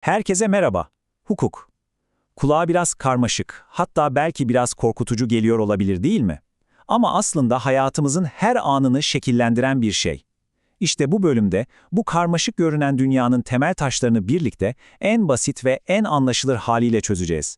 Herkese merhaba. Hukuk. Kulağa biraz karmaşık, hatta belki biraz korkutucu geliyor olabilir değil mi? Ama aslında hayatımızın her anını şekillendiren bir şey. İşte bu bölümde bu karmaşık görünen dünyanın temel taşlarını birlikte en basit ve en anlaşılır haliyle çözeceğiz.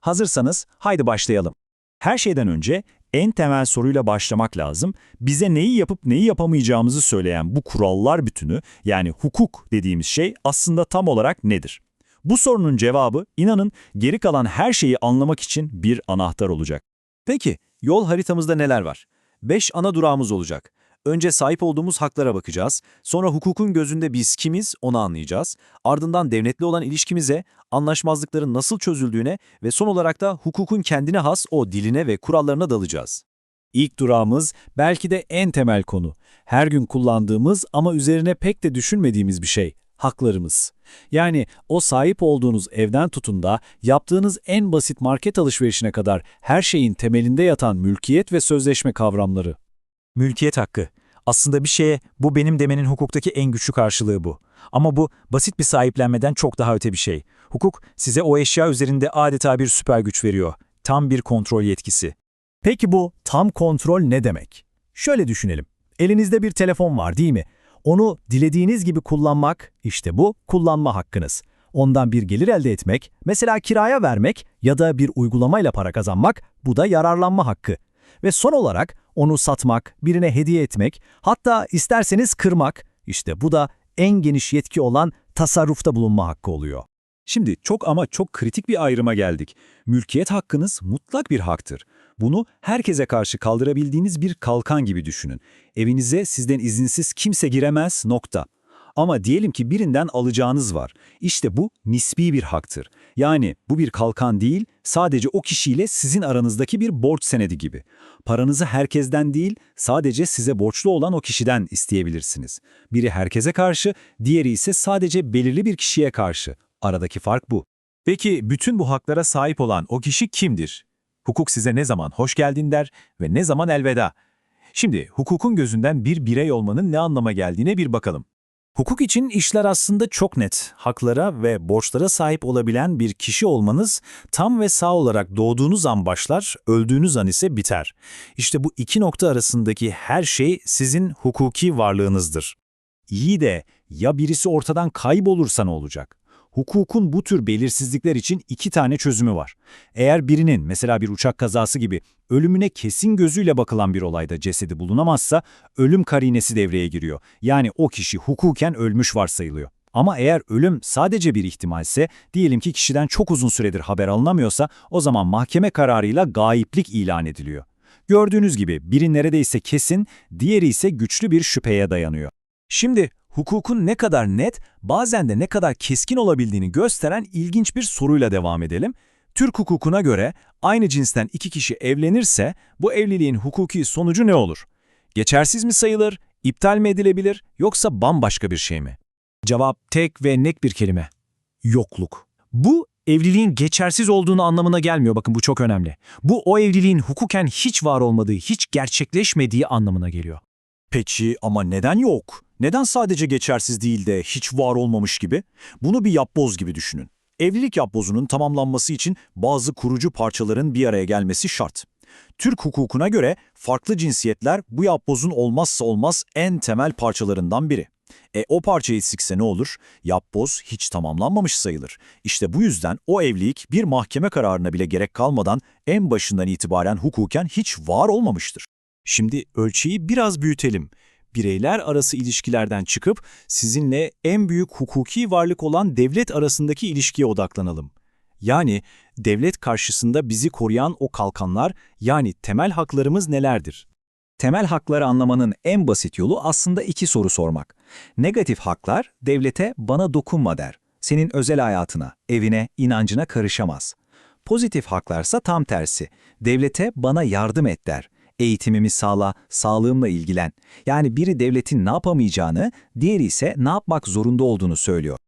Hazırsanız haydi başlayalım. Her şeyden önce en temel soruyla başlamak lazım. Bize neyi yapıp neyi yapamayacağımızı söyleyen bu kurallar bütünü, yani hukuk dediğimiz şey aslında tam olarak nedir? Bu sorunun cevabı inanın geri kalan her şeyi anlamak için bir anahtar olacak. Peki, yol haritamızda neler var? 5 ana durağımız olacak. Önce sahip olduğumuz haklara bakacağız, sonra hukukun gözünde biz kimiz onu anlayacağız, ardından devletle olan ilişkimize, anlaşmazlıkların nasıl çözüldüğüne ve son olarak da hukukun kendine has o diline ve kurallarına dalacağız. İlk durağımız belki de en temel konu. Her gün kullandığımız ama üzerine pek de düşünmediğimiz bir şey. Haklarımız. Yani o sahip olduğunuz evden tutun da yaptığınız en basit market alışverişine kadar her şeyin temelinde yatan mülkiyet ve sözleşme kavramları. Mülkiyet hakkı. Aslında bir şeye bu benim demenin hukuktaki en güçlü karşılığı bu. Ama bu basit bir sahiplenmeden çok daha öte bir şey. Hukuk size o eşya üzerinde adeta bir süper güç veriyor. Tam bir kontrol yetkisi. Peki bu tam kontrol ne demek? Şöyle düşünelim. Elinizde bir telefon var değil mi? Onu dilediğiniz gibi kullanmak, işte bu kullanma hakkınız. Ondan bir gelir elde etmek, mesela kiraya vermek ya da bir uygulamayla para kazanmak, bu da yararlanma hakkı. Ve son olarak onu satmak, birine hediye etmek, hatta isterseniz kırmak, işte bu da en geniş yetki olan tasarrufta bulunma hakkı oluyor. Şimdi çok ama çok kritik bir ayrıma geldik. Mülkiyet hakkınız mutlak bir haktır. Bunu herkese karşı kaldırabildiğiniz bir kalkan gibi düşünün. Evinize sizden izinsiz kimse giremez nokta. Ama diyelim ki birinden alacağınız var. İşte bu nispi bir haktır. Yani bu bir kalkan değil, sadece o kişiyle sizin aranızdaki bir borç senedi gibi. Paranızı herkesten değil, sadece size borçlu olan o kişiden isteyebilirsiniz. Biri herkese karşı, diğeri ise sadece belirli bir kişiye karşı. Aradaki fark bu. Peki bütün bu haklara sahip olan o kişi kimdir? Hukuk size ne zaman hoş geldin der ve ne zaman elveda? Şimdi hukukun gözünden bir birey olmanın ne anlama geldiğine bir bakalım. Hukuk için işler aslında çok net. Haklara ve borçlara sahip olabilen bir kişi olmanız tam ve sağ olarak doğduğunuz an başlar, öldüğünüz an ise biter. İşte bu iki nokta arasındaki her şey sizin hukuki varlığınızdır. İyi de ya birisi ortadan kaybolursa ne olacak? Hukukun bu tür belirsizlikler için iki tane çözümü var. Eğer birinin mesela bir uçak kazası gibi ölümüne kesin gözüyle bakılan bir olayda cesedi bulunamazsa ölüm karinesi devreye giriyor. Yani o kişi hukuken ölmüş varsayılıyor. Ama eğer ölüm sadece bir ihtimalse, diyelim ki kişiden çok uzun süredir haber alınamıyorsa o zaman mahkeme kararıyla gayiplik ilan ediliyor. Gördüğünüz gibi biri neredeyse kesin, diğeri ise güçlü bir şüpheye dayanıyor. Şimdi hukukun ne kadar net, bazen de ne kadar keskin olabildiğini gösteren ilginç bir soruyla devam edelim. Türk hukukuna göre aynı cinsten iki kişi evlenirse bu evliliğin hukuki sonucu ne olur? Geçersiz mi sayılır, iptal mi edilebilir yoksa bambaşka bir şey mi? Cevap tek ve net bir kelime. Yokluk. Bu evliliğin geçersiz olduğunu anlamına gelmiyor bakın bu çok önemli. Bu o evliliğin hukuken hiç var olmadığı, hiç gerçekleşmediği anlamına geliyor. Peki ama neden yok? Neden sadece geçersiz değil de hiç var olmamış gibi? Bunu bir yapboz gibi düşünün. Evlilik yapbozunun tamamlanması için bazı kurucu parçaların bir araya gelmesi şart. Türk hukukuna göre farklı cinsiyetler bu yapbozun olmazsa olmaz en temel parçalarından biri. E o parça eksikse ne olur? Yapboz hiç tamamlanmamış sayılır. İşte bu yüzden o evlilik bir mahkeme kararına bile gerek kalmadan en başından itibaren hukuken hiç var olmamıştır. Şimdi ölçeği biraz büyütelim. Bireyler arası ilişkilerden çıkıp sizinle en büyük hukuki varlık olan devlet arasındaki ilişkiye odaklanalım. Yani devlet karşısında bizi koruyan o kalkanlar yani temel haklarımız nelerdir? Temel hakları anlamanın en basit yolu aslında iki soru sormak. Negatif haklar, devlete bana dokunma der. Senin özel hayatına, evine, inancına karışamaz. Pozitif haklarsa tam tersi. Devlete bana yardım et der. Eğitimimi sağla, sağlığımla ilgilen. Yani biri devletin ne yapamayacağını, diğeri ise ne yapmak zorunda olduğunu söylüyor.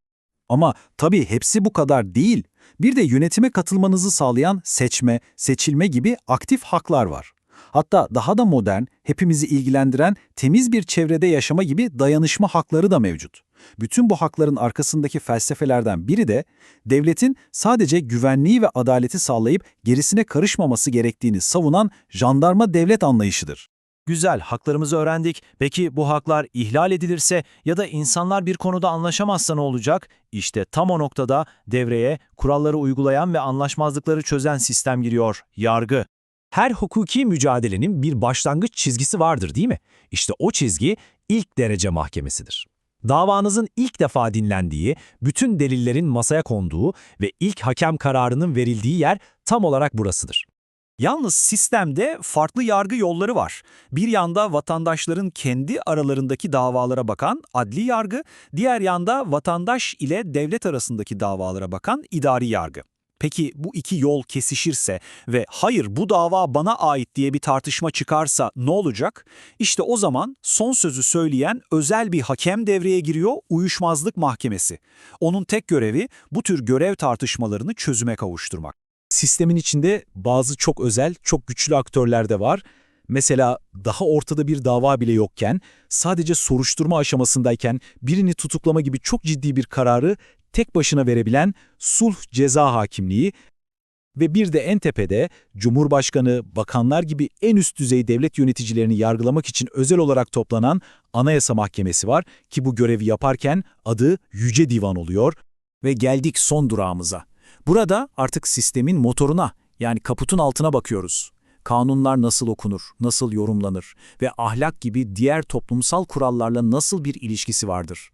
Ama tabii hepsi bu kadar değil. Bir de yönetime katılmanızı sağlayan seçme, seçilme gibi aktif haklar var. Hatta daha da modern, hepimizi ilgilendiren temiz bir çevrede yaşama gibi dayanışma hakları da mevcut. Bütün bu hakların arkasındaki felsefelerden biri de devletin sadece güvenliği ve adaleti sağlayıp gerisine karışmaması gerektiğini savunan jandarma devlet anlayışıdır. Güzel, haklarımızı öğrendik. Peki bu haklar ihlal edilirse ya da insanlar bir konuda anlaşamazsa ne olacak? İşte tam o noktada devreye kuralları uygulayan ve anlaşmazlıkları çözen sistem giriyor, yargı. Her hukuki mücadelenin bir başlangıç çizgisi vardır değil mi? İşte o çizgi ilk derece mahkemesidir. Davanızın ilk defa dinlendiği, bütün delillerin masaya konduğu ve ilk hakem kararının verildiği yer tam olarak burasıdır. Yalnız sistemde farklı yargı yolları var. Bir yanda vatandaşların kendi aralarındaki davalara bakan adli yargı, diğer yanda vatandaş ile devlet arasındaki davalara bakan idari yargı. Peki bu iki yol kesişirse ve hayır bu dava bana ait diye bir tartışma çıkarsa ne olacak? İşte o zaman son sözü söyleyen özel bir hakem devreye giriyor, uyuşmazlık mahkemesi. Onun tek görevi bu tür görev tartışmalarını çözüme kavuşturmak. Sistemin içinde bazı çok özel, çok güçlü aktörler de var. Mesela daha ortada bir dava bile yokken, sadece soruşturma aşamasındayken birini tutuklama gibi çok ciddi bir kararı tek başına verebilen sulh ceza hakimliği ve bir de en tepede Cumhurbaşkanı, bakanlar gibi en üst düzey devlet yöneticilerini yargılamak için özel olarak toplanan Anayasa Mahkemesi var ki bu görevi yaparken adı Yüce Divan oluyor. Ve geldik son durağımıza. Burada artık sistemin motoruna yani kaputun altına bakıyoruz. Kanunlar nasıl okunur, nasıl yorumlanır ve ahlak gibi diğer toplumsal kurallarla nasıl bir ilişkisi vardır?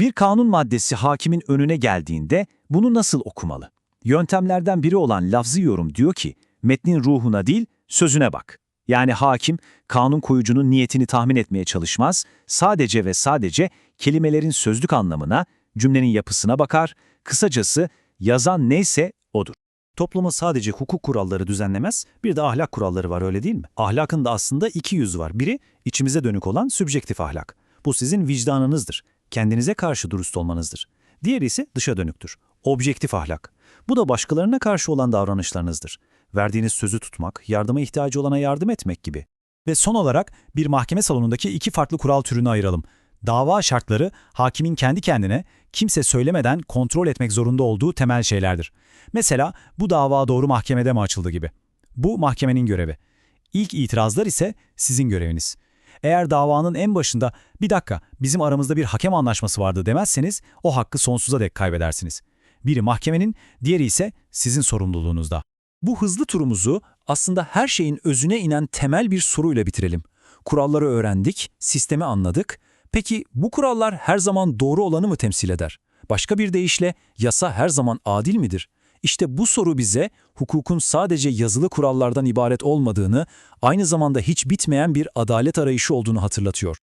Bir kanun maddesi hakimin önüne geldiğinde bunu nasıl okumalı? Yöntemlerden biri olan lafzı yorum diyor ki, metnin ruhuna değil, sözüne bak. Yani hakim, kanun koyucunun niyetini tahmin etmeye çalışmaz, sadece ve sadece kelimelerin sözlük anlamına, cümlenin yapısına bakar, kısacası yazan neyse odur. Toplumu sadece hukuk kuralları düzenlemez, bir de ahlak kuralları var öyle değil mi? Ahlakın da aslında iki yüzü var. Biri içimize dönük olan sübjektif ahlak. Bu sizin vicdanınızdır. Kendinize karşı dürüst olmanızdır. Diğeri ise dışa dönüktür. Objektif ahlak. Bu da başkalarına karşı olan davranışlarınızdır. Verdiğiniz sözü tutmak, yardıma ihtiyacı olana yardım etmek gibi. Ve son olarak bir mahkeme salonundaki iki farklı kural türünü ayıralım. Dava şartları hakimin kendi kendine kimse söylemeden kontrol etmek zorunda olduğu temel şeylerdir. Mesela bu dava doğru mahkemede mi açıldı gibi. Bu mahkemenin görevi. İlk itirazlar ise sizin göreviniz. Eğer davanın en başında bir dakika bizim aramızda bir hakem anlaşması vardı demezseniz o hakkı sonsuza dek kaybedersiniz. Biri mahkemenin, diğeri ise sizin sorumluluğunuzda. Bu hızlı turumuzu aslında her şeyin özüne inen temel bir soruyla bitirelim. Kuralları öğrendik, sistemi anladık. Peki bu kurallar her zaman doğru olanı mı temsil eder? Başka bir deyişle yasa her zaman adil midir? İşte bu soru bize hukukun sadece yazılı kurallardan ibaret olmadığını, aynı zamanda hiç bitmeyen bir adalet arayışı olduğunu hatırlatıyor.